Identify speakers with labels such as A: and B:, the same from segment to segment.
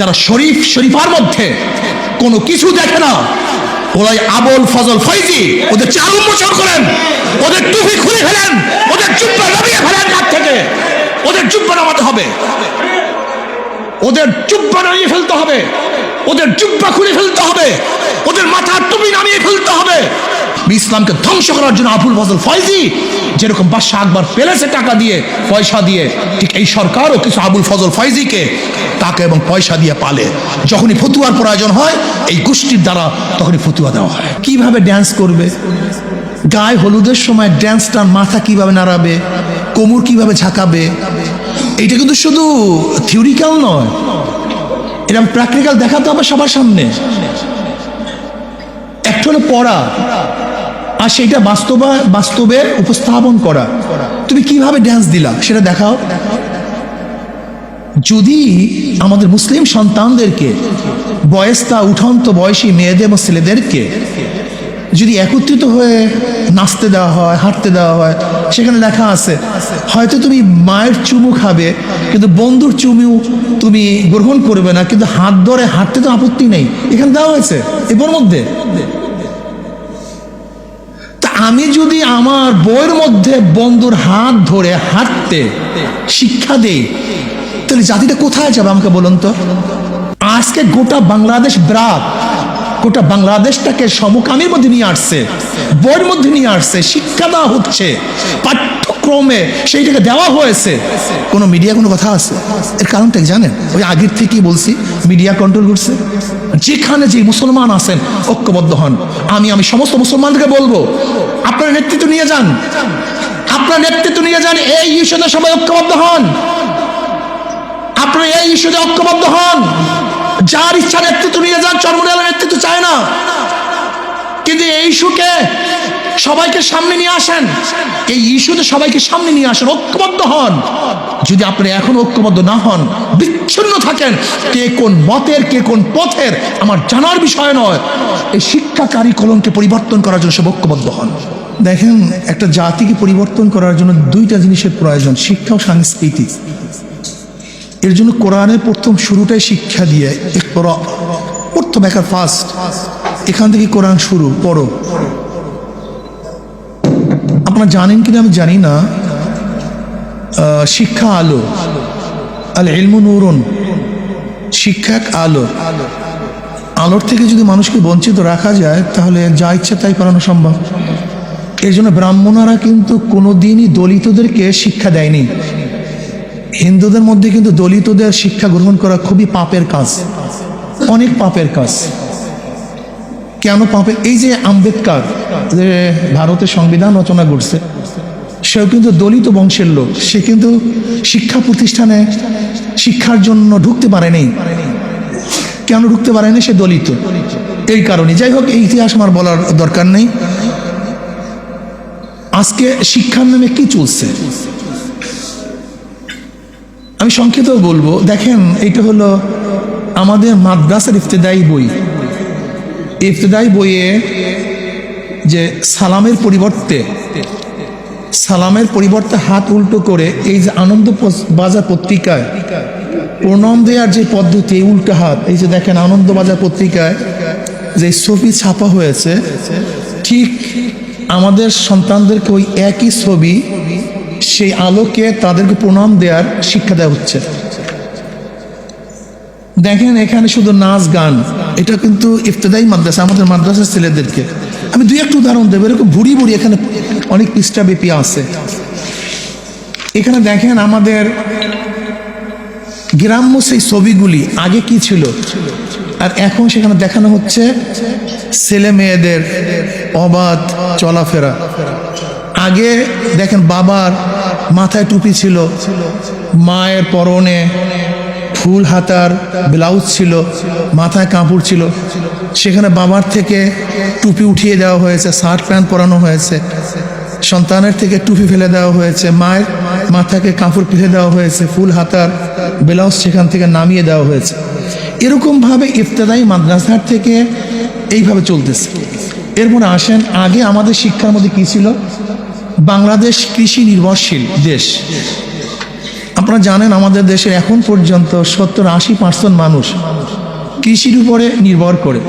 A: যারা শরীফ শরীফার মধ্যে কোনো কিছু দেখে না, ওরাই আবল ফজল ফৈজি, ওদের চার উন্মোচন করেন, ওদের টুপি খুলে ফেলেন, ওদের চুপ্পা নামিয়ে ফেলেন হাত থেকে, ওদের চুপ্পা নামাতে হবে, ওদের জুব্বা নামিয়ে ফেলতে হবে, ওদের জুব্বা খুলে ফেলতে হবে, ওদের মাথার টুপি নামিয়ে ফেলতে হবে ইসলামকে ধ্বংস করার জন্য আবুল ফজল ফয়জি যেরকম বাদশাহ আকবর পেলেছে টাকা দিয়ে, পয়সা দিয়ে, ঠিক এই সরকারও কিছু আবুল ফজল ফয়জিকে টাকা এবং পয়সা দিয়ে পালে। যখনই ফতুয়ার প্রয়োজন হয়, এই গোষ্ঠীর দ্বারা তখনই ফতুয়া দেওয়া হয়। কীভাবে ড্যান্স করবে? গায়ে হলুদের সময় ড্যান্সটার মাথা কীভাবে নাড়াবে? কোমর কীভাবে ঝাঁকাবে? এটা কিন্তু শুধু থিওরিক্যাল নয়। এরকম প্র্যাকটিক্যাল দেখাতে হবে সবার সামনে। একটা হলো পড়া আর সেইটা বাস্তবা বাস্তবে উপস্থাপন করা। তুমি কীভাবে ড্যান্স দিলা সেটা দেখাও। যদি আমাদের মুসলিম সন্তানদেরকে, বয়স্তা, উঠন্ত বয়সী মেয়েদের এবং ছেলেদেরকে যদি একত্রিত হয়ে নাচতে দেওয়া হয়, হাঁটতে দেওয়া হয়, সেখানে লেখা আছে, হয়তো তুমি মায়ের চুমু খাবে, কিন্তু বন্ধুর চুমু তুমি গ্রহণ করবে না, কিন্তু হাত ধরে হাঁটতে তো আপত্তি নেই। এখানে দেওয়া হয়েছে এর মধ্যে। আমি যদি আমার বইয়ের মধ্যে বন্ধুর হাত ধরে হাঁটতে শিক্ষা দেই, তাহলে জাতিটা কোথায় যাবে আমাকে বলুন তো? আজকে গোটা বাংলাদেশ ব্রাক, গোটা বাংলাদেশটাকে সমকামের মধ্যে নিয়ে আসছে, বইয়ের মধ্যে নিয়ে আসছে, শিক্ষা দেওয়া হচ্ছে পাঠ্যক্রমে সেইটাকে দেওয়া হয়েছে। কোনো মিডিয়া কোনো কথা আছে? এর কারণটা জানেন? ওই আগের থেকেই বলছি মিডিয়া কন্ট্রোল করছে। যেখানে যে মুসলমান আছেন, ঐক্যবদ্ধ হন। আমি আমি সমস্ত মুসলমানদেরকে বলব, আপনার নেতৃত্ব নিয়ে যান। আপনার নেতৃত্ব নিয়ে যান, এই ইস্যুতে সবাই ঐক্যবদ্ধ হন। আপনারা এই ইস্যুতে ঐক্যবদ্ধ হন। যার ইচ্ছা নেতৃত্ব নিয়ে যান চরমরিয়ালের নেতৃত্ব চায় না। কিন্তু এই ইস্যুকে সবাইকে সামনে নিয়ে আসেন। এই ইস্যুতে সবাইকে সামনে নিয়ে আসেন, ঐক্যবদ্ধ হন। যদি আপনি এখন ঐক্যবদ্ধ না হন, বিচ্ছিন্ন থাকেন। কে কোন মতের, কে কোন পথের, আমার জানার বিষয় নয়। এই শিক্ষা কারিকলমকে পরিবর্তন করার জন্য সব ঐক্যবদ্ধ হন। দেখেন, একটা জাতিকে পরিবর্তন করার জন্য দুইটা জিনিসের প্রয়োজন, শিক্ষা ও সংস্কৃতি। এর জন্য কোরআনের প্রথম শুরুটাই শিক্ষা দিয়ে। প্রথম একা ফার্স্ট এখান থেকে কোরআন শুরু, পড়ো। আপনারা জানেন কিনা আমি জানি না। শিক্ষা আলো। আল ইলমু নুরুন। শিক্ষা এক আলো। আলোর থেকে যদি মানুষকে বঞ্চিত রাখা যায়, তাহলে যা ইচ্ছে তাই করানো সম্ভব। এই জন্য ব্রাহ্মণরা কিন্তু কোনোদিনই দলিতদেরকে শিক্ষা দেয়নি। হিন্দুদের মধ্যে কিন্তু দলিতদের শিক্ষা গ্রহণ করা খুবই পাপের কাজ। অনেক পাপের কাজ। কেন পাবে? এই যে আম্বেদকর, যে ভারতের সংবিধান রচনা করছে, সেও কিন্তু দলিত বংশের লোক। সে কিন্তু শিক্ষা প্রতিষ্ঠানে শিক্ষার জন্য ঢুকতে পারেনি। কেন ঢুকতে পারেনি? সে দলিত। এই কারণে। যাই হোক, এই ইতিহাস আমার বলার দরকার নেই। আজকে শিক্ষার নামে কি চলছে? আমি সংক্ষেপ বলব, দেখেন এটা হলো আমাদের মাদ্রাসার ইফতেদায়ী বই। ইফতেদায়ী বইয়ে যে সালামের পরিবর্তে সালামের পরিবর্তে হাত উল্টো করে এই যে আনন্দ বাজার পত্রিকায় প্রণাম দেওয়ার যে পদ্ধতি উল্টো হাত, এই যে দেখেন আনন্দ বাজার পত্রিকায় যে ছবি ছাপা হয়েছে, ঠিক আমাদের সন্তানদেরকে ওই একই ছবি, সেই আলোকে তাদেরকে প্রণাম দেওয়ার শিক্ষা দেওয়া হচ্ছে। দেখেন এখানে শুধু নাচ গান, এটা কিন্তু ইফতেদায়ী মাদ্রাসা, আমাদের মাদ্রাসার ছেলেদেরকে। আমি দুই একটা উদাহরণ দেবো, এরকম বুড়ি বুড়ি এখানে অনেক পৃষ্ঠা ব্যাপী আছে। এখানে দেখেন আমাদের গ্রাম্য সেই ছবিগুলি, আগে কি ছিল? আর এখন সেখানে দেখানো হচ্ছে ছেলে মেয়েদের অবাধ চলাফেরা। আগে দেখেন বাবার মাথায় টুপি ছিল, মায়ের পরনে ফুল হাতার ব্লাউজ ছিল, মাথায় কাপড় ছিল। সেখানে বাবার থেকে টুপি উঠিয়ে দেওয়া হয়েছে, শার্ট প্যান্ট পরানো হয়েছে। সন্তানের থেকে টুপি ফেলে দেওয়া হয়েছে, মায়ের মাথাকে কাপড় ফেলে দেওয়া হয়েছে, ফুল হাতার ব্লাউজ সেখান থেকে নামিয়ে দেওয়া হয়েছে। এরকমভাবে ইফতেদায়ী মাদ্রাসার থেকে এইভাবে চলতেছে। এরপরে আসেন, আগে আমাদের শিক্ষার মধ্যে কী ছিল? বাংলাদেশ কৃষি নির্ভরশীল দেশ। আপনারা জানেন আমাদের দেশে এখন পর্যন্ত সত্তর আশি পার্সেন্ট মানুষ কৃষির উপরে নির্ভর করে।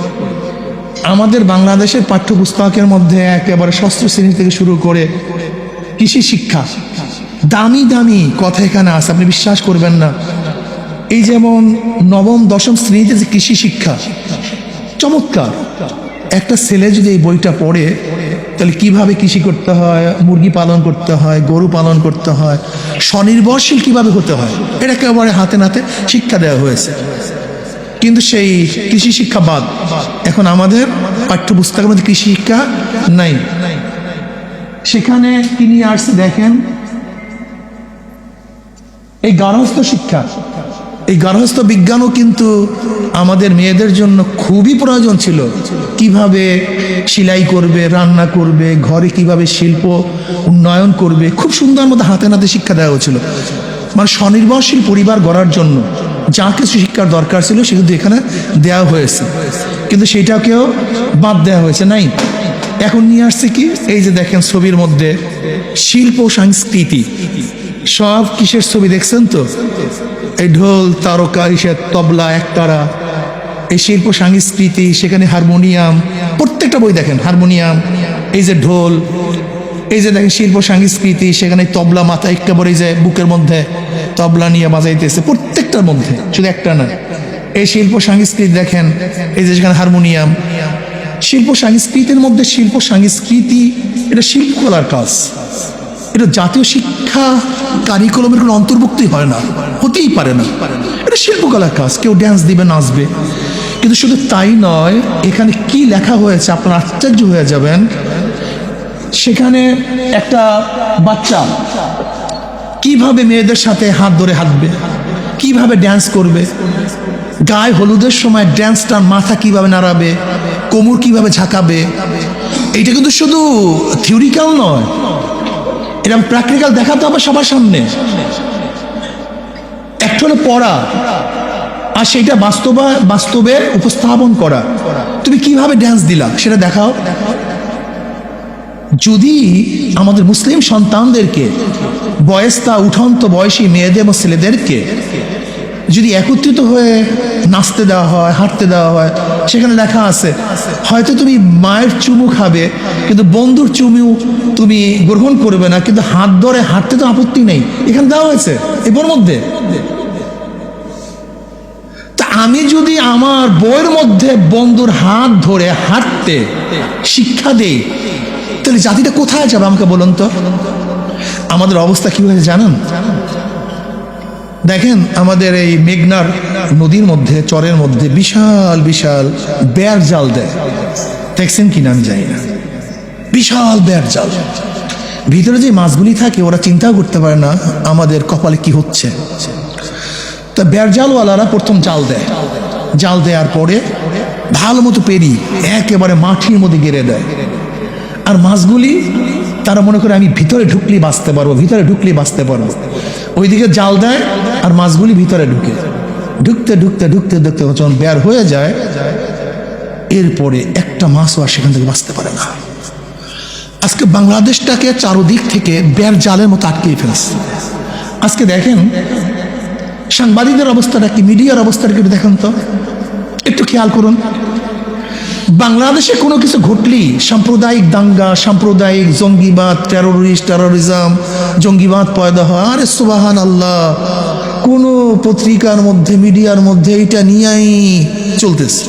A: আমাদের বাংলাদেশের পাঠ্যপুস্তকের মধ্যে একেবারে ষষ্ঠ শ্রেণি থেকে শুরু করে কৃষি শিক্ষা। দামি দামি কথা এখানে আছে, আপনি বিশ্বাস করবেন না। এই যেমন নবম, দশম শ্রেণীতে যে কৃষি শিক্ষা, চমৎকার। একটা ছেলে যদি এই বইটা পড়ে তাহলে কীভাবে কৃষি করতে হয়? মুরগি পালন করতে হয়, গরু পালন করতে হয়, স্বনির্ভরশীল কীভাবে হতে হয়? এটা একেবারে হাতে নাতে শিক্ষা দেওয়া হয়েছে। কিন্তু সেই কৃষি শিক্ষা বাদ, এখন আমাদের পাঠ্যপুস্তকের মধ্যে কৃষি শিক্ষা নাই। সেখানে নিয়ে আসছে দেখেন, এই গার্হস্থ শিক্ষা এই গার্হস্থ বিজ্ঞানও কিন্তু আমাদের মেয়েদের জন্য খুবই প্রয়োজন ছিল। কীভাবে সেলাই করবে, রান্না করবে, ঘরে কীভাবে শিল্প উন্নয়ন করবে, খুব সুন্দর মতো হাতে নাতে শিক্ষা দেওয়া হয়েছিল। মানে স্বনির্ভরশীল পরিবার গড়ার জন্য যা কিছু শিক্ষার দরকার ছিল সে কিন্তু এখানে দেওয়া হয়েছে। কিন্তু সেটাকেও বাদ দেওয়া হয়েছে নাই। এখন নিয়ে আসছে কি? এই যে দেখেন ছবির মধ্যে শিল্প সংস্কৃতি। সব কিসের ছবি দেখছেন তো? এই ঢোল তারকা ইসে তবলা, একতারা, এই শিল্প সংস্কৃতি, সেখানে হারমোনিয়াম, প্রত্যেকটা বই দেখেন, হারমোনিয়াম, এই যে ঢোল, এই যে দেখেন শিল্প সংস্কৃতি, সেখানে তবলা মাথা একেবারে এই যে বুকের মধ্যে তবলা নিয়ে বাজাইতেছে, প্রত্যেকটার মধ্যে, শুধু একটা না। এই শিল্প সংস্কৃতি দেখেন, এই যে সেখানে হারমোনিয়াম, শিল্প সংস্কৃতির মধ্যে শিল্প সংস্কৃতি, এটা শিল্পকলার কাজ। এটা জাতীয় শিক্ষা কারিকুলামের কোনো অন্তর্ভুক্তই হয় না। হতেই পারে না। এটা শিল্পকলার কাজ। কেউ ড্যান্স দিবে, নাচবে। কিন্তু শুধু তাই নয়, এখানে কি লেখা হয়েছে, আপনার আশ্চর্য হয়ে যাবেন। সেখানে একটা বাচ্চা কীভাবে মেয়েদের সাথে হাত ধরে হাঁটবে, কীভাবে ড্যান্স করবে, গায়ে হলুদের সময় ড্যান্সটার মাথা কীভাবে নাড়াবে, কোমর কীভাবে ঝাঁকাবে, এইটা কিন্তু শুধু থিওরিক্যাল নয়। এটা প্র্যাকটিক্যাল দেখাতে হবে সবার সামনে। একটা হলো পড়া, আর সেইটা বাস্তবা, বাস্তবে উপস্থাপন করা। তুমি কীভাবে ড্যান্স দিলা? সেটা দেখাও। যদি আমাদের মুসলিম সন্তানদেরকে বয়স্তা উঠন্ত বয়সী মেয়েদের এবং ছেলেদেরকে যদি একত্রিত হয়ে নাচতে দেওয়া হয়, হাঁটতে দেওয়া হয় সেখানে লেখা আছে, হয়তো তুমি মায়ের চুমু খাবে, কিন্তু বন্ধুর চুমু তুমি গ্রহণ করবে না, কিন্তু হাত ধরে হাঁটতে তো আপত্তি নেই। এখানে দেওয়া হয়েছে এর মধ্যে। আমি যদি আমার বইয়ের মধ্যে বন্ধুর হাত ধরে হাঁটতে শিক্ষা দেই, তাহলে জাতিটা কোথায় যাবে আমাকে বলুন তো? আমাদের অবস্থা কি হয়েছে জানেন? দেখেন আমাদের এই মেঘনার নদীর মধ্যে, চরের মধ্যে বিশাল বিশাল বেয়ার জাল দেয়। দেখছেন কিনা আমি জানি না। বিশাল বেয়ার জাল। ভিতরে যে মাছগুলি থাকে, ওরা চিন্তাও করতে পারে না আমাদের কপালে কি হচ্ছে। তা বেয়ার জালওয়ালারা প্রথম জাল দেয়। জাল দেওয়ার পরে ভালো মতো পেরি একেবারে মাটির মধ্যে গেড়ে দেয়। আর মাছগুলি, তারা মনে করে আমি ভিতরে ঢুকলে বাঁচতে পারব, ভিতরে ঢুকলে বাঁচতে পারব। ওইদিকে জাল দেয় আর মাছগুলি ভিতরে ঢুকে। ঢুকতে ঢুকতে ঢুকতে ঢুকতে যখন বের হয়ে যায়, এরপরে একটা মাছও আর সেখান থেকে বাঁচতে পারে না। আজকে বাংলাদেশটাকে চারোদিক থেকে বের জালের মতো আটকিয়ে ফেলছে। আজকে দেখেন, সাংবাদিকদের অবস্থাটা কি, মিডিয়ার অবস্থাটা কি দেখেন তো? একটু খেয়াল করুন। বাংলাদেশে কোনো কিছু ঘটলি সাম্প্রদায়িক দাঙ্গা, সাম্প্রদায়িক জঙ্গিবাদ টেরোরিস্ট টেরোরিজম জঙ্গিবাদ পয়দা হয়। আরে সুবাহান আল্লাহ কোনো পত্রিকার মধ্যে, মিডিয়ার মধ্যে এটা নিয়েই চলতেছে।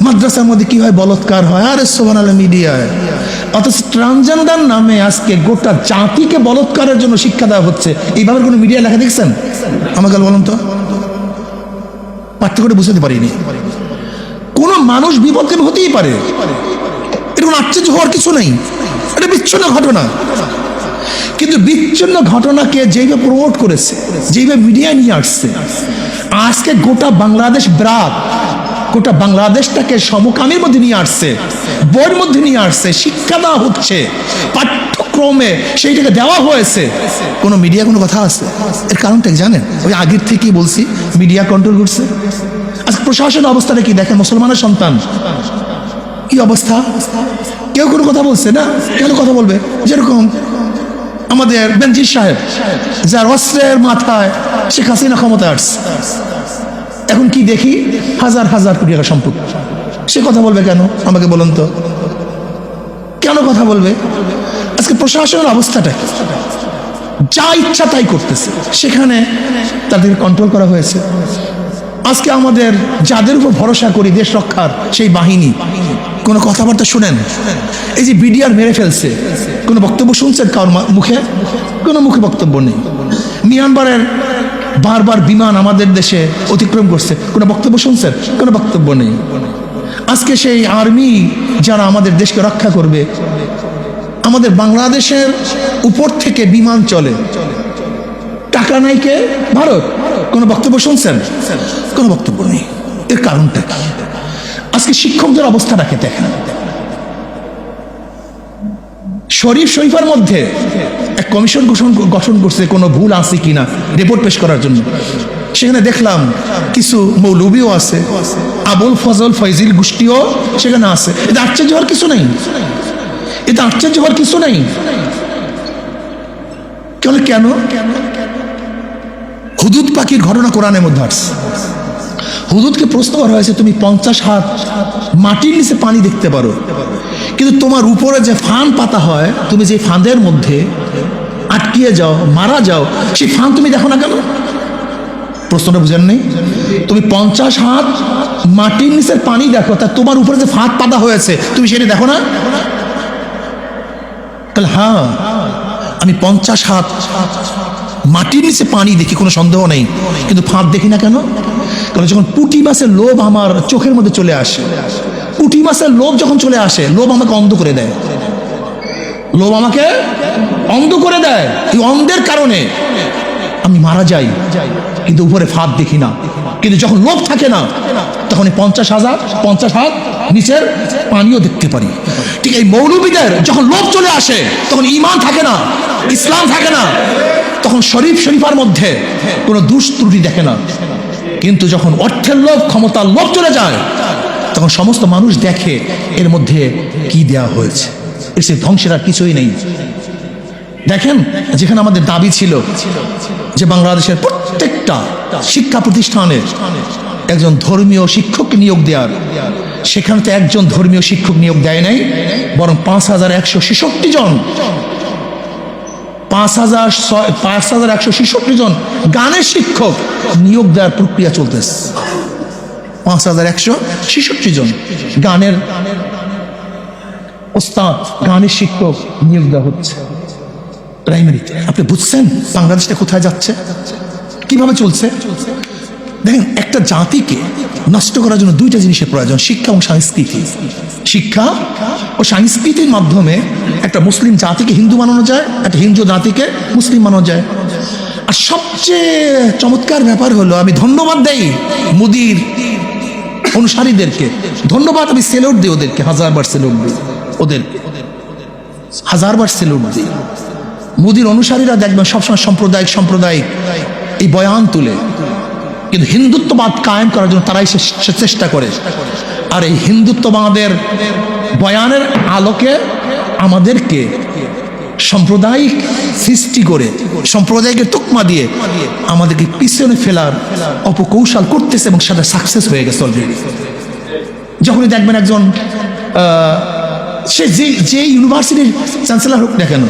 A: মাদ্রাসার মধ্যে কি হয়? বলৎকার হয়। আরে সোহান আল্লাহ মিডিয়ায়। অথচ ট্রান্সজেন্ডার নামে আজকে গোটা জাতিকে বলৎকারের জন্য শিক্ষা দেওয়া হচ্ছে। এইভাবে কোনো মিডিয়া লেখা দেখছেন? আমাকে বলুন তো। পার্থক্যটা বুঝতে পারিনি। মানুষ বিপদগামী হতেই পারে? এরকম আশ্চর্য হওয়ার কিছু নেই। এটা বিচ্ছিন্ন ঘটনা। কিন্তু বিচ্ছিন্ন ঘটনাকে যেভাবে প্রমোট করেছে যেভাবে মিডিয়া নিয়ে আসছে, আজকে গোটা বাংলাদেশ ব্রাক, গোটা বাংলাদেশটাকে সমকামের মধ্যে নিয়ে আসছে, বইয়ের মধ্যে নিয়ে আসছে, শিক্ষা দেওয়া হচ্ছে, পাঠ্যক্রমে সেইটাকে দেওয়া হয়েছে। কোনো মিডিয়া কোনো কথা আছে? এর কারণটা জানেন? ওই আগের থেকেই বলছি মিডিয়া কন্ট্রোল করছে। আজকে প্রশাসনের অবস্থাটা কি দেখেন, মুসলমানের সন্তান। কি অবস্থা? কেউ কোনো কথা বলছে না? কেন কথা বলবে? যেরকম আমাদের বেনজির সাহেব, যার অস্ত্রের মাথায় শেখ হাসিনা ক্ষমতা আসছে। এখন কি দেখি? হাজার হাজার কোটি টাকা সম্পত্তি সে কথা বলবে কেন? আমাকে বলুন তো। কেন কথা বলবে? আজকে প্রশাসনের অবস্থাটা যা ইচ্ছা তাই করতেছে। সেখানে তাদের কন্ট্রোল করা হয়েছে। আজকে আমাদের যাদের উপর ভরসা করি দেশ রক্ষার সেই বাহিনী, কোনো কথাবার্তা শুনেন? এই যে বিডিআর মেরে ফেলছে, কোনো বক্তব্য শুনছেন কারোর মুখে? কোনো মুখে বক্তব্য নেই। মিয়ানমারের বারবার বিমান আমাদের দেশে অতিক্রম করছে, কোনো বক্তব্য শুনছেন? কোনো বক্তব্য নেই। আজকে সেই আর্মি যারা আমাদের দেশকে রক্ষা করবে, আমাদের বাংলাদেশের উপর থেকে বিমান চলে। টাকা নাই কে? ভারত। কোনো বক্তব্য শুনছেন? কোনো বক্তব্য নেই। এর কারণটা আজকে শিক্ষকদের অবস্থাটাকে দেখেন? শরীফ শরীফের মধ্যে এক কমিশন গঠন গঠন করছে, কোনো ভুল আছে কিনা রিপোর্ট পেশ করার জন্য। সেখানে দেখলাম কিছু মৌলবীও আছে, আবুল ফজল, ফয়জিল গোষ্ঠীও সেখানে আছে। এটা আশ্চর্য হওয়ার কিছু নেই। এটা আশ্চর্য হওয়ার কিছু নেই। কেন কেন কেন? হুদুদ পাখির ঘটনা কোরআনের মধ্যে আসছে। হুদুদকে প্রশ্ন করা হয়েছে, তুমি পঞ্চাশ হাত মাটির নিচে পানি দেখতে পারো। কিন্তু তোমার উপরে যে ফান পাতা হয়, তুমি যে ফাঁদের মধ্যে আটকিয়ে যাও, মারা যাও, সেই ফান তুমি দেখো না কেন? প্রশ্নটা বুঝেন নেই? তুমি পঞ্চাশ হাত মাটির নিচের পানি দেখো, তা তোমার উপরে যে ফাঁদ পাতা হয়েছে, তুমি সেটা দেখো না? তাহলে হ্যাঁ আমি পঞ্চাশ হাত মাটির নিচে পানি দেখি কোনো সন্দেহ নেই, কিন্তু ফাঁদ দেখি না কেন? কারণ যখন পুটি মাছের লোভ আমার চোখের মধ্যে চলে আসে, পুটি মাছের লোভ যখন চলে আসে, লোভ আমাকে অন্ধ করে দেয়। লোভ আমাকে অন্ধ করে দেয়, এই অন্ধের কারণে। আমি মারা যাই, কিন্তু উপরে ফাঁদ দেখি না। কিন্তু যখন লোভ থাকে না, তখন এই পঞ্চাশ হাজার, পঞ্চাশ হাত নিচের পানিও দেখতে পারি। ঠিক এই মৌলবীদের যখন লোভ চলে আসে, তখন ইমান থাকে না, ইসলাম থাকে না, তখন শরীফ শরীফার মধ্যে কোনো দুষ্ত্রুটি দেখে না। কিন্তু যখন অর্থের লোভ, ক্ষমতার লোভ চলে যায়, তখন সমস্ত মানুষ দেখে এর মধ্যে কি দেয়া হয়েছে। এর সে ধ্বংসের আর কিছুই নেই। দেখেন, যেখানে আমাদের দাবি ছিল যে বাংলাদেশের প্রত্যেকটা শিক্ষা প্রতিষ্ঠানের একজন ধর্মীয় শিক্ষক নিয়োগ দেওয়ার, সেখানে তো একজন ধর্মীয় শিক্ষক নিয়োগ দেয় নাই, বরং পাঁচ হাজার একশো ছেষট্টি জন, পাঁচ হাজার পাঁচ হাজার একশো ছেষট্টি জন গানের শিক্ষক নিয়োগ দেওয়ার প্রক্রিয়া চলতেছে। পাঁচ হাজার একশো ছেষট্টি জন গানের ওস্তাদ, গানের শিক্ষক নিয়োগ দেওয়া হচ্ছে। প্রাইমারিতে আপনি বুঝছেন বাংলাদেশটা কোথায় যাচ্ছে? কীভাবে চলছে? দেখেন, একটা জাতিকে নষ্ট করার জন্য দুইটা জিনিসের প্রয়োজন, শিক্ষা এবং সংস্কৃতি। শিক্ষা ও সংস্কৃতির মাধ্যমে একটা মুসলিম জাতিকে হিন্দু বানানো যায়, একটা হিন্দু জাতিকে মুসলিম বানানো যায়। আর সবচেয়ে চমৎকার ব্যাপার হলো, আমি ধন্যবাদ দেই মোদির অনুসারীদেরকে। ধন্যবাদ আমি সেলুট দিই ওদেরকে, হাজারবার সেলুট দিই, ওদেরকে। হাজারবার সেলুট দিই। মোদির অনুসারীরা দেখবেন সবসময় সাম্প্রদায়িক সাম্প্রদায়িক এই বয়ান তুলে। কিন্তু হিন্দুত্ববাদ কায়েম করার জন্য তারাই চেষ্টা করে। আর এই হিন্দুত্ববাদের বয়ানের আলোকে আমাদেরকে সাম্প্রদায়িক সৃষ্টি করে, সম্প্রদায়কে তোকমা দিয়ে আমাদেরকে পিছনে ফেলার অপকৌশল করতেছে এবং সেটা সাকসেস হয়ে গেছে অলরেডি যখনই দেখবেন একজন সে যে যে ইউনিভার্সিটির চ্যান্সেলর হোক না কেন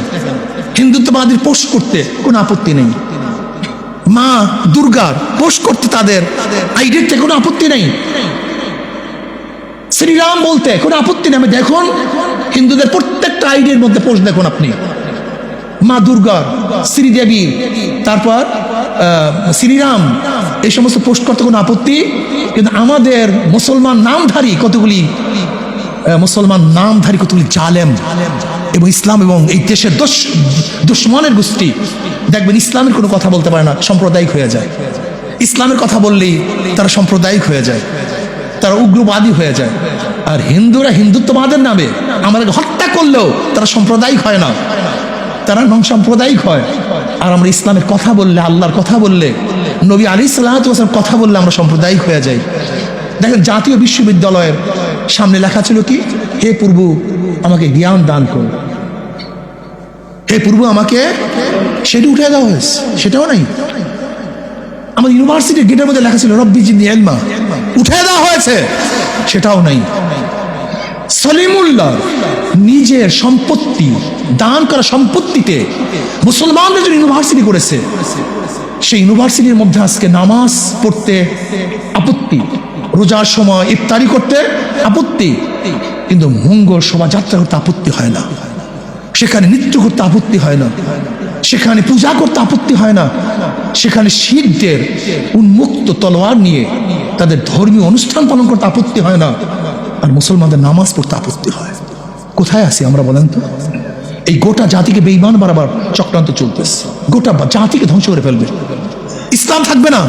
A: হিন্দুত্ববাদীর পোস্ট করতে কোনো আপত্তি নেই। মা দুর্গার পোস্ট করতে তাদের আইডিয়াতে কোনো আপত্তি নেই। শ্রীরাম বলতে কোনো আপত্তি নেই। আমি দেখুন, হিন্দুদের প্রত্যেকটা আইডিয়ার মধ্যে পোস্ট দেখুন আপনি। মা দুর্গার শ্রীদেবী, তারপর শ্রীরাম, এই সমস্ত পোস্ট করতে কোনো আপত্তি। কিন্তু আমাদের মুসলমান নামধারী কতগুলি মুসলমান নামধারী কতগুলি জালেম জালেম। এবং ইসলাম এবং এই দেশের দোষ দুশ্মনের গোষ্ঠী, দেখবেন ইসলামের কোনো কথা বলতে পারে না, সাম্প্রদায়িক হয়ে যায়। ইসলামের কথা বললেই তারা সাম্প্রদায়িক হয়ে যায়, তারা উগ্রবাদী হয়ে যায়। আর হিন্দুরা হিন্দুত্ববাদের নামে আমাদেরকে হত্যা করলেও তারা সাম্প্রদায়িক হয় না। তারা নন সাম্প্রদায়িক হয়। আর আমরা ইসলামের কথা বললে, আল্লাহর কথা বললে, নবী আলী সাল্লাহাম কথা বললে আমরা সাম্প্রদায়িক হয়ে যাই। দেখেন জাতীয় বিশ্ববিদ্যালয়ের সামনে লেখা ছিল কি? হে পূর্ব, আমাকে জ্ঞান দান করুন হে পূর্ব, আমাকে সেটা উঠে দেওয়া হয়েছে। সেটাও নাই। আমার ইউনিভার্সিটির গেটের মধ্যে লেখা ছিল, রব্বি জিন্দি এলমা উঠে দেওয়া হয়েছে। সেটাও নাই। সলিমুল্লাহ নিজের সম্পত্তি, দান করা সম্পত্তিতে মুসলমানদের জন্য ইউনিভার্সিটি করেছে। সেই ইউনিভার্সিটির মধ্যে আজকে নামাজ পড়তে আপত্তি, রোজার সময় ইফতারি করতে আপত্তি, কিন্তু মঙ্গল শোভাযাত্রা করতে আপত্তি হয় না। সেখানে নৃত্য করতে আপত্তি হয় না। সেখানে পূজা করতে আপত্তি হয় না। সেখানে শিখদের উন্মুক্ত তলোয়ার নিয়ে তাদের ধর্মীয় অনুষ্ঠান পালন করতে আপত্তি হয় না। আর মুসলমানদের নামাজ পড়তে আপত্তি হয়। কোথায় আছি আমরা বলেন তো? এই গোটা জাতিকে বেইমান বাড়াবার চক্রান্ত চলতেছে। গোটা জাতিকে ধ্বংস করে ফেলবে। ইসলাম থাকবে না,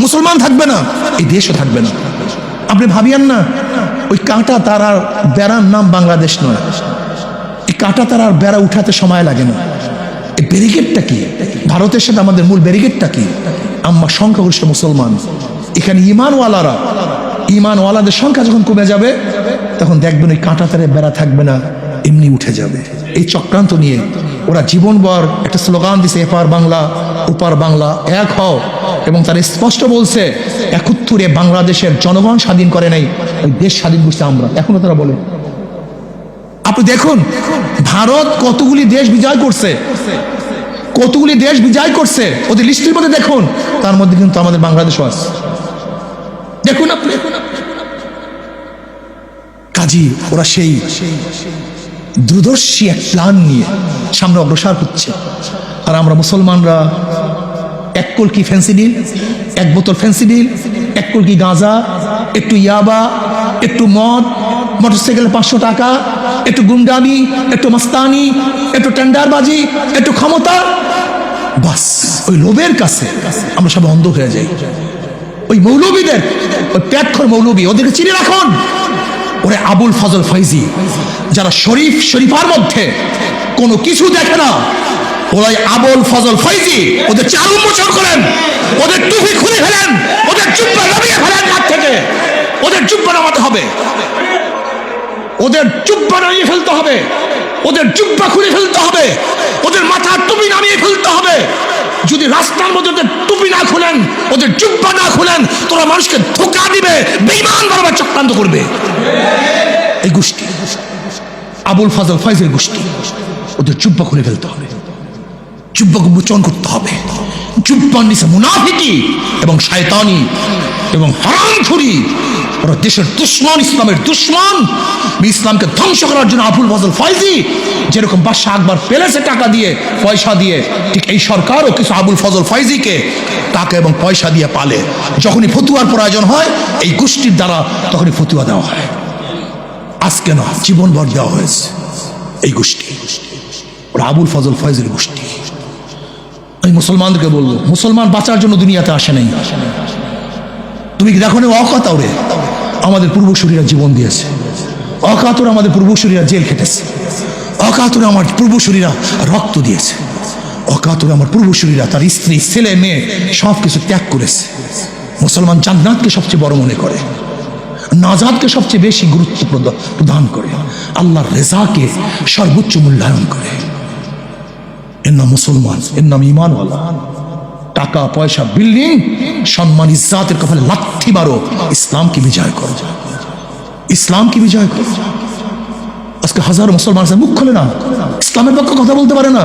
A: মুসলমান থাকবে না, এই দেশও থাকবে না। আপনি ভাবিয়ান না, ওই কাঁটা তারার বেড়ার নাম বাংলাদেশ নয়। এই কাঁটা তারার বেড়া উঠাতে সময় লাগে না। এই ব্যারিকেডটা কি? ভারতের সাথে আমাদের মূল ব্যারিকেডটা কি? আমরা সংখ্যাগরিষ্ঠ মুসলমান। এখানে ইমানওয়ালারা, ইমানওয়ালাদের সংখ্যা যখন কমে যাবে, তখন দেখবেন ওই কাঁটা তারে বেড়া থাকবে না, এমনি উঠে যাবে। এই চক্রান্ত নিয়ে ওরা জীবনভর একটা স্লোগান দিছে, এপার বাংলা, ওপার বাংলা, এক হও। এবং তারা স্পষ্ট বলছে, একত্তরে বাংলাদেশের জনগণ স্বাধীন করে নাই, ওই দেশ স্বাধীন করছে আমরা। এখনও তারা বলে। আপনি দেখুন, ভারত কতগুলি দেশ বিজয় করছে, কতগুলি দেশ বিজয় করছে ওদের লিস্টের মধ্যে দেখুন, তার মধ্যে কিন্তু আমাদের বাংলাদেশও আছে। দেখুন আপনি। কাজী, ওরা সেই দূরদর্শী এক প্ল্যান নিয়ে সামনে অগ্রসর হচ্ছে। আর আমরা মুসলমানরা, এক কলকি ফেন্সিডিল এক বোতল ফেন্সিডিল এক কলকি গাঁজা, একটু ইয়াবা, একটু মদ মোটরসাইকেলে পাঁচশো টাকা একটু গুন্ডামি একটু মস্তানি একটু টেন্ডারবাজি একটু ক্ষমতা। বাস, ওই লোভের কাছে আমরা সব অন্ধ হয়ে যাই। ওই মৌলবীদের, ওই প্যাটখর মৌলবী, ওদেরকে চিনে রাখুন। ওরে আবুল ফজল ফাইজি, যারা শরীফ শরীফার মধ্যে কোনো কিছু দেখে না, ওরাই আবুল ফজল ফাইজি। ওদের চাল উন্মোচন করেন, ওদের টুপি খুলে ফেলেন, ওদের জুব্বা নামিয়ে ফেলেন হাত থেকে। ওদের জুব্বা নামাতে হবে। ওদের জুব্বা নামিয়ে ফেলতে হবে। ওদের জুব্বা খুলে ফেলতে হবে। ওদের মাথার টুপি নামিয়ে ফেলতে হবে। যদি রাস্তার মধ্যে ওদের টুপি না খুলেন, ওদের জুব্বা না খুলেন, তোরা মানুষকে ধোকা দিবে বেইমান বারবার চক্রান্ত করবে। এই গোষ্ঠী, আবুল ফাজল ফাইজের গোষ্ঠী, ওদের জুব্বা খুলে ফেলতে হবে। জুব্বাকে মোচন করতে হবে। জুব্বার মুনাফিকি এবং শয়তানি এবং হারামখুরি ওরা দেশের দুশ্মন, ইসলামের দুশ্মন। ইসলামকে ধ্বংস করার জন্য আবুল ফজল ফয়জি যেরকম বাদশাহ আকবর পেলেছে টাকা দিয়ে, পয়সা দিয়ে, ঠিক এই সরকারও কিছু আবুল ফজল ফয়জিকে টাকা এবং পয়সা দিয়ে পালে। যখনই ফতুয়ার প্রয়োজন হয়, এই গোষ্ঠীর দ্বারা তখনই ফতুয়া দেওয়া হয়। আজকে না, জীবনভর দেওয়া হয়েছে এই গোষ্ঠী। ওরা আবুল ফজল ফয়জের গোষ্ঠী। আমি মুসলমানদেরকে বলব, মুসলমান বাঁচার জন্য দুনিয়াতে আসে নাই। তুমি দেখো না অকাতরে আমাদের পূর্বসূরীরা জীবন দিয়েছে। অকাতরে আমাদের পূর্বসূরীরা জেল খেটেছে। অকাতরে আমার পূর্বসূরীরা রক্ত দিয়েছে। অকাতরে আমার পূর্বসূরীরা তার স্ত্রী, ছেলে, মেয়ে সব কিছু ত্যাগ করেছে। মুসলমান জান্নাতকে সবচেয়ে বড় মনে করে, নাজাদকে সবচেয়ে বেশি গুরুত্ব প্রদান করে, আল্লাহর রেজাকে সর্বোচ্চ মূল্যায়ন করে। এর নাম মুসলমান, এর নাম ইমানওয়ালা টাকা, পয়সা বিল্ডিং সম্মান, ইজ্জাতের কপালে লাথি মারো, ইসলামকে বিজয় করো। ইসলামকে বিজয় করো। আজকে হাজার মুসলমান আছে, মুখ খোলে না ইসলামের পক্ষে কথা বলতে পারে না।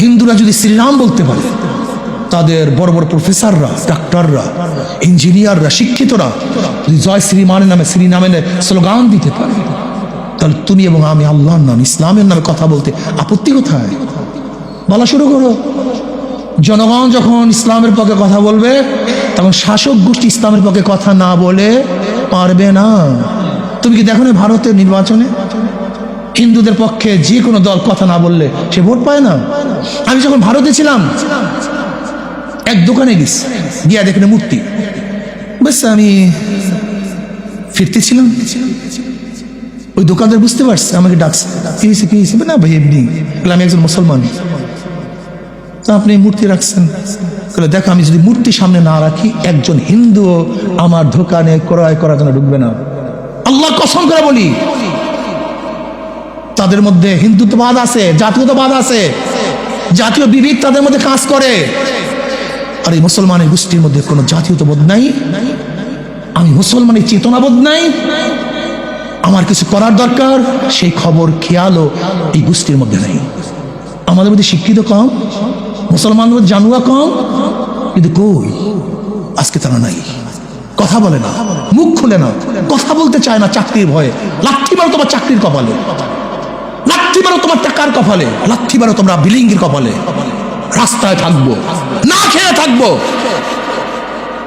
A: হিন্দুরা যদি শ্রীরাম বলতে পারে, তাদের বড় বড় প্রফেসররা, ডাক্তাররা, ইঞ্জিনিয়াররা, শিক্ষিতরা যদি জয় শ্রীমানের নামে শ্রী নামে স্লোগান দিতে পারে, তাহলে তুমি এবং আমি আল্লাহর নাম, ইসলামের নামে কথা বলতে আপত্তি কোথায়? বলা শুরু করো। জনগণ যখন ইসলামের পক্ষে কথা বলবে, তখন শাসক গোষ্ঠী ইসলামের পক্ষে কথা না বলে পারবে না। তুমি কি দেখো না ভারতের নির্বাচনে? হিন্দুদের পক্ষে যে কোনো দল কথা না বললে সে ভোট পায় না। আমি যখন ভারতে ছিলাম, এক দোকানে গেছি, গিয়া দেখলে মূর্তি। বেশ আমি ফিরতেছিলাম ওই দোকানদার বুঝতে পারছে, আমাকে ডাকছে, কি হয়েছে কি হয়েছে না ভাই, এমনি। আমি একজন মুসলমান। আপনি মূর্তি রাখছেন। দেখো, আমি যদি মূর্তি সামনে না রাখি, একজন হিন্দু আমার দোকানে ক্রয় করার জন্য ঢুকবে না। আল্লাহ কসম করে বলি। তাদের মধ্যে হিন্দুত্ববাদ আছে, জাতীয়তাবাদ আছে, জাতীয় বিবেক তাদের মধ্যে কাজ করে। আর এই মুসলমানের গোষ্ঠীর মধ্যে কোনো জাতীয়তাবোধ নাই, আমি মুসলমানের চেতনাবোধ নাই। আমার কিছু করার দরকার, সেই খবর, খেয়ালও এই গোষ্ঠীর মধ্যে নেই। আমাদের মধ্যে শিক্ষিত কম মুসলমানদের জানুয়া কম? কিন্তু কই? আজকে তারা নাই। কথা বলে না, মুখ খুলে না, কথা বলতে চায় না চাকরির ভয়ে। লাঠি মারো তোমার চাকরির কপালে। লাঠি মারো তোমার টাকার কপালে। লাঠি মারো তোমরা বিলিঙ্গির কপালে। রাস্তায় থাকব, না খেয়ে থাকব।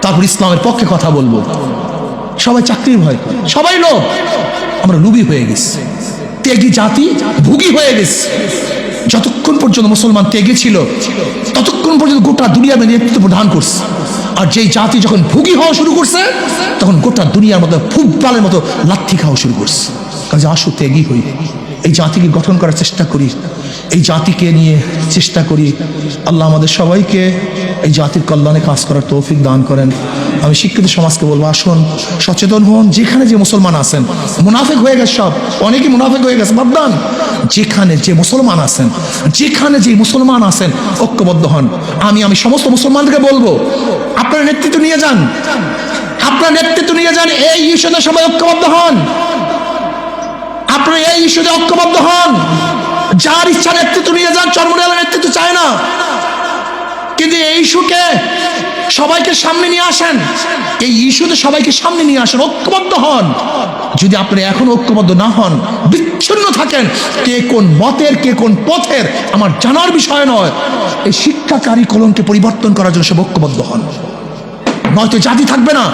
A: তারপর ইসলামের পক্ষে কথা বলব। সবাই চাকরির ভয়। সবাই লোক আমরা লুবি হয়ে গেছি। ত্যাগী জাতি ভুগি হয়ে গেছে। যতক্ষণ পর্যন্ত মুসলমান ত্যাগে ছিল, ততক্ষণ পর্যন্ত গোটা দুনিয়ার নেতৃত্ব প্রদান করছে। আর যেই জাতি যখন ভুগি হওয়া শুরু করছে, তখন গোটা দুনিয়ার মতো ফুটবলের মতো লাথি খাওয়া শুরু করছে। কাজে আসো ত্যাগই হই। এই জাতিকে গঠন করার চেষ্টা করি। এই জাতিকে নিয়ে চেষ্টা করি। আল্লাহ আমাদের সবাইকে এই জাতির কল্যাণে কাজ করার তৌফিক দান করেন। আমি শিক্ষিত সমাজকে বলব, আসুন, সচেতন হন, যেখানে যে মুসলমান আছেন, মুনাফেক হয়ে গেছে সব অনেকে মুনাফেক হয়ে গেছে ভাবদান যেখানে যে মুসলমান আছেন, যেখানে যে মুসলমান আছেন, ঐক্যবদ্ধ হন। আমি আমি সমস্ত মুসলমানদেরকে বলব, আপনার নেতৃত্ব নিয়ে যান। আপনার নেতৃত্ব নিয়ে যান, এই ইস্যুতে সবাই ঐক্যবদ্ধ হন। আপনারা এই ইস্যুতে ঐক্যবদ্ধ হন। যার ইচ্ছা নেতৃত্ব নিয়ে যান, চর্মনালের নেতৃত্ব চায় না। কিন্তু এই ইস্যুকে সবাইকে সামনে নিয়ে আসেন। এই ইস্যুতে সবাইকে সামনে নিয়ে আসেন, ঐক্যবদ্ধ হন। যদি আপনি এখন ঐক্যবদ্ধ না হন, বিচ্ছিন্ন থাকেন, কে কোন মতের, কে কোন পথের, আমার জানার বিষয় নয়। এই শিক্ষা কারিকলমকে পরিবর্তন করার জন্য সব ঐক্যবদ্ধ হন। নয়তো জাতি থাকবে না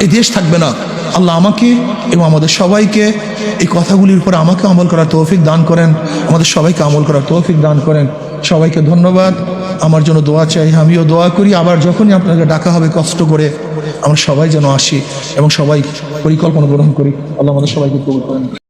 A: এই দেশ থাকবে না। আল্লাহ আমাকে এবং আমাদের সবাইকে এই কথাগুলির উপর আমাকে আমল করার তৌফিক দান করেন। আমাদের সবাইকে আমল করার তৌফিক দান করেন। সবাইকে ধন্যবাদ। আমার জন্য দোয়া চাই, আমিও দোয়া করি। আবার যখনই আপনাকে ডাকা হবে কষ্ট করে আমরা সবাই যেন আসি এবং সবাই পরিকল্পনা গ্রহণ করি। আল্লাহ আমাদের সবাইকে কবুল করেন।